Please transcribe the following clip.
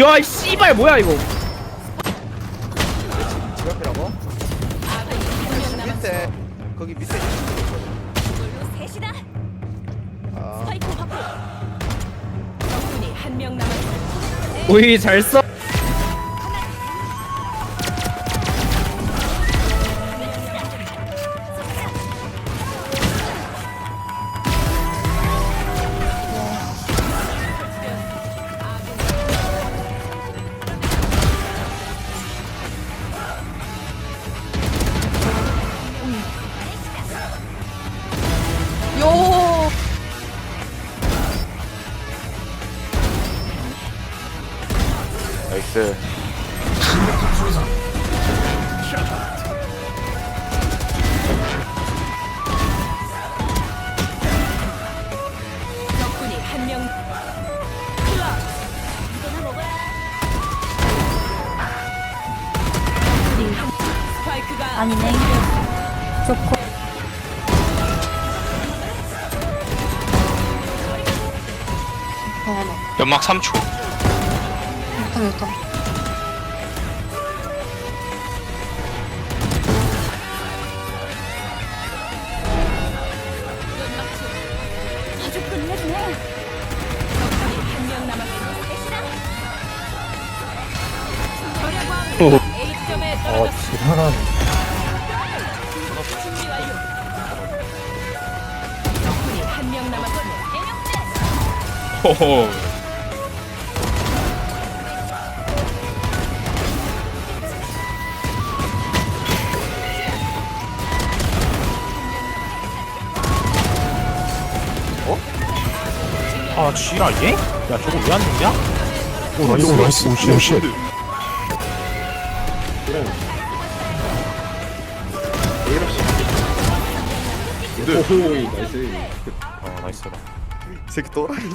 야, 이 씨발 뭐야 이거? 집 앞이라고? 밑에 거기 밑에 셋이다. 아 스파이크 확보. 적군이 한 명 남았습니다. 오이 잘 써. 요. 나이스 적군이 한 명. 클럽. 이거나 먹어라. 적군이 한. 스파이크가 아니네. 좋고. 연막 3초 좋다, 좋다. 아주 끝내주네. 적군이 한명 남았습니다. 셋이다. 오. 절약왕 A점에 어. 지랄하네 준비 완료. 적군이 한명 남았습니다. 호호 아 지랄 얘? 야 저거 왜 안 죽냐? 오 나이스 오 나이스 오 쉣. 어 나이스다 이 새끼 또라이네